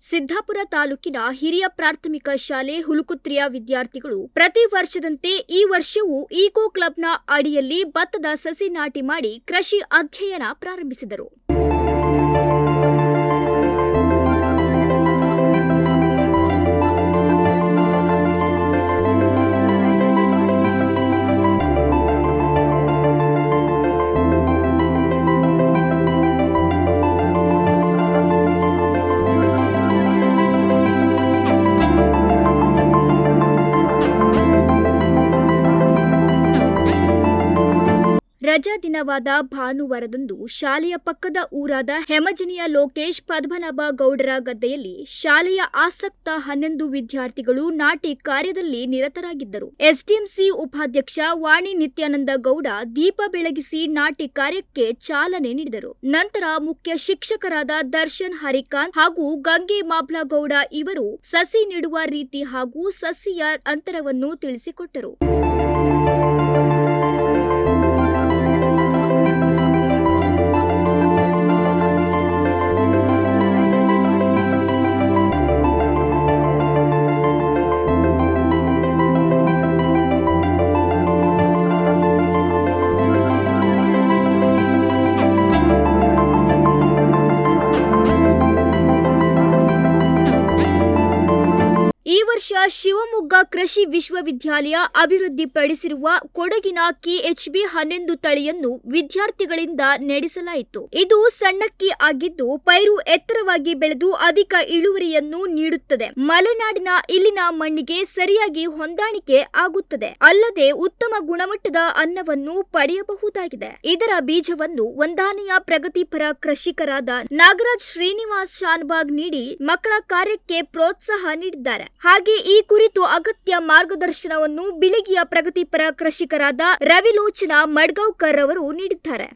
ಸಿದ್ದಾಪುರ ತಾಲೂಕಿನ ಹಿರಿಯ ಪ್ರಾಥಮಿಕ ಶಾಲೆ ಹುಲುಕುತ್ರಿಯ ವಿದ್ಯಾರ್ಥಿಗಳು ಪ್ರತಿ ವರ್ಷದಂತೆ ಈ ವರ್ಷವೂ ಈಕೋ ಕ್ಲಬ್ನ ಅಡಿಯಲ್ಲಿ ಭತ್ತದ ಸಸಿ ನಾಟಿ ಮಾಡಿ ಕೃಷಿ ಅಧ್ಯಯನ ಪ್ರಾರಂಭಿಸಿದರು. ರಜಾ ದಿನವಾದ ಭಾನುವಾರದಂದು ಶಾಲೆಯ ಪಕ್ಕದ ಊರಾದ ಹೆಮಜನಿಯ ಲೋಕೇಶ್ ಪದ್ಮನಾಭ ಗೌಡರ ಗದ್ದೆಯಲ್ಲಿ ಶಾಲೆಯ ಆಸಕ್ತ ಹನ್ನೊಂದು ವಿದ್ಯಾರ್ಥಿಗಳು ನಾಟಿ ಕಾರ್ಯದಲ್ಲಿ ನಿರತರಾಗಿದ್ದರು. ಎಸ್ಡಿಎಂಸಿ ಉಪಾಧ್ಯಕ್ಷ ವಾಣಿ ನಿತ್ಯಾನಂದ ಗೌಡ ದೀಪ ಬೆಳಗಿಸಿ ನಾಟಿ ಕಾರ್ಯಕ್ಕೆ ಚಾಲನೆ ನೀಡಿದರು. ನಂತರ ಮುಖ್ಯ ಶಿಕ್ಷಕರಾದ ದರ್ಶನ್ ಹರಿಕಾಂತ್ ಹಾಗೂ ಗಂಗೆ ಮಾಬ್ಲಗೌಡ ಇವರು ಸಸಿ ನೆಡುವ ರೀತಿ ಹಾಗೂ ಸಸಿಯ ಅಂತರವನ್ನು ತಿಳಿಸಿಕೊಟ್ಟರು. ವರ್ಷ ಶಿವಮೊಗ್ಗ ಕೃಷಿ ವಿಶ್ವವಿದ್ಯಾಲಯ ಅಭಿವೃದ್ಧಿಪಡಿಸಿರುವ ಕೊಡಗಿನ ಕೆಎಚ್ಬಿ ಹನ್ನೊಂದು ತಳಿಯನ್ನು ವಿದ್ಯಾರ್ಥಿಗಳಿಂದ ನಡೆಸಲಾಯಿತು. ಇದು ಸಣ್ಣಕ್ಕಿ ಆಗಿದ್ದು ಪೈರು ಎತ್ತರವಾಗಿ ಬೆಳೆದು ಅಧಿಕ ಇಳುವರಿಯನ್ನು ನೀಡುತ್ತದೆ. ಮಲೆನಾಡಿನ ಇಲ್ಲಿನ ಮಣ್ಣಿಗೆ ಸರಿಯಾಗಿ ಹೊಂದಾಣಿಕೆ ಆಗುತ್ತದೆ. ಅಲ್ಲದೆ ಉತ್ತಮ ಗುಣಮಟ್ಟದ ಅನ್ನವನ್ನು ಪಡೆಯಬಹುದಾಗಿದೆ. ಇದರ ಬೀಜವನ್ನು ಒಂದಾನೆಯ ಪ್ರಗತಿಪರ ಕೃಷಿಕರಾದ ನಾಗರಾಜ್ ಶ್ರೀನಿವಾಸ್ ಶಾನ್ಬಾಗ್ ನೀಡಿ ಮಕ್ಕಳ ಕಾರ್ಯಕ್ಕೆ ಪ್ರೋತ್ಸಾಹ ನೀಡಿದ್ದಾರೆ. ಹಾಗೆ ಈ ಕುರಿತು ಅಗತ್ಯ ಮಾರ್ಗದರ್ಶನವನ್ನು ಬಿಳಿಗಿಯ ಪ್ರಗತಿಪರ ಕೃಷಿಕರಾದ ರವಿಲೋಚನ ಮಡ್ಗಾವ್ಕರ್ ಅವರು ನೀಡಿದ್ದಾರೆ.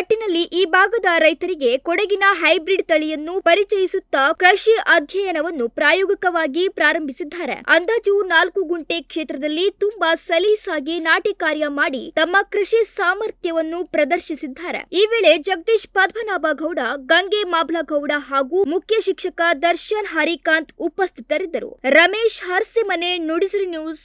ಒಟ್ಟಿನಲ್ಲಿ ಈ ಭಾಗದ ರೈತರಿಗೆ ಕೊಡಗಿನ ಹೈಬ್ರಿಡ್ ತಳಿಯನ್ನು ಪರಿಚಯಿಸುತ್ತಾ ಕೃಷಿ ಅಧ್ಯಯನವನ್ನು ಪ್ರಾಯೋಗಿಕವಾಗಿ ಪ್ರಾರಂಭಿಸಿದ್ದಾರೆ. ಅಂದಾಜು ನಾಲ್ಕು ಗುಂಟೆ ಕ್ಷೇತ್ರದಲ್ಲಿ ತುಂಬಾ ಸಲೀಸಾಗಿ ನಾಟಿ ಕಾರ್ಯ ಮಾಡಿ ತಮ್ಮ ಕೃಷಿ ಸಾಮರ್ಥ್ಯವನ್ನು ಪ್ರದರ್ಶಿಸಿದ್ದಾರೆ. ಈ ವೇಳೆ ಜಗದೀಶ್ ಪದ್ಮನಾಭ ಗೌಡ ಗಂಗೆ ಮಾಬ್ಲಗೌಡ ಹಾಗೂ ಮುಖ್ಯ ಶಿಕ್ಷಕ ದರ್ಶನ್ ಹರಿಕಾಂತ್ ಉಪಸ್ಥಿತರಿದ್ದರು. ರಮೇಶ್ ಹರ್ಸಿಮನೆ, ನುಡಿಸಿರಿ ನ್ಯೂಸ್